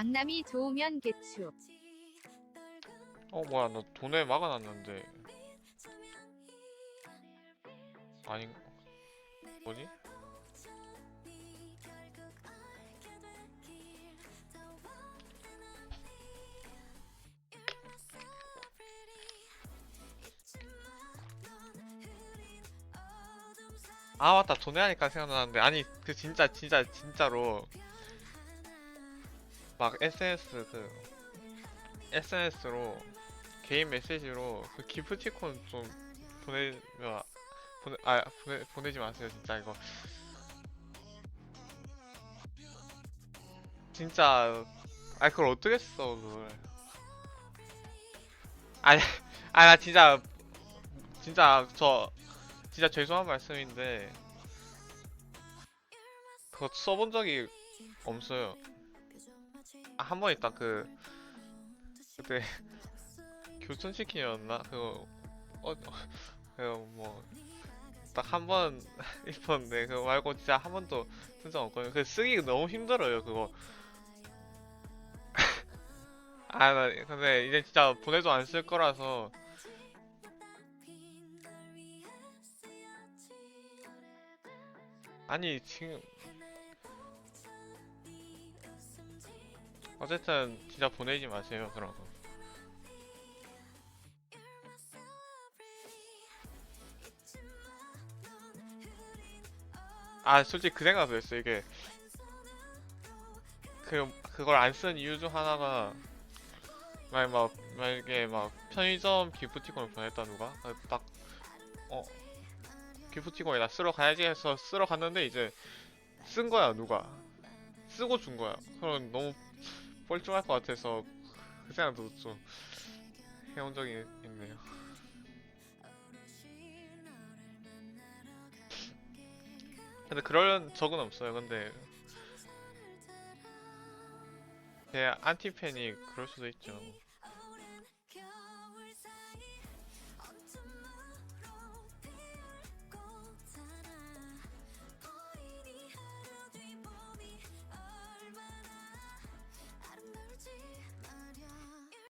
강남이 좋으면 개추. 어 뭐야 나 돈에 막아놨는데 아니 뭐지? 아 맞다 돈에 하니까 생각나는데 아니 그 진짜 진짜 진짜로 막 SNS 그 SNS로 개인 메시지로 그 기프티콘 좀 보내면 보내 아 보내 보내지 마세요 진짜 이거. 진짜 아 그걸 어떻게 써 그걸. 아니 아나 진짜 진짜 저 진짜 죄송한 말씀인데 그거 써본 적이 없어요. 아, 한 번 있다 그 그때 교촌치킨이었나? 그거 어 그거 뭐 딱 한번 입었는데 그거 말고 진짜 한 번도 쓴 적 없거든요. 그 쓰기 너무 힘들어요 그거. 아 나 근데 이제 진짜 보내도 안 쓸 거라서. 아니 지금 어쨌든 진짜 보내지 마세요 그런 거. 아 솔직히 그 생각도 했어 이게 그 그걸 안 쓴 이유 중 하나가 만약 막 만약에 막 편의점 기프티콘을 보냈다 누가? 딱어 기프티콘이나 쓰러 가야지 해서 쓰러 갔는데 이제 쓴 거야 누가? 쓰고 준 거야. 그럼 너무 뻘쭘할 것 같아서 그 생각도 좀 해온 적이 있네요. 근데 그런 적은 없어요. 근데 제 안티팬이 그럴 수도 있죠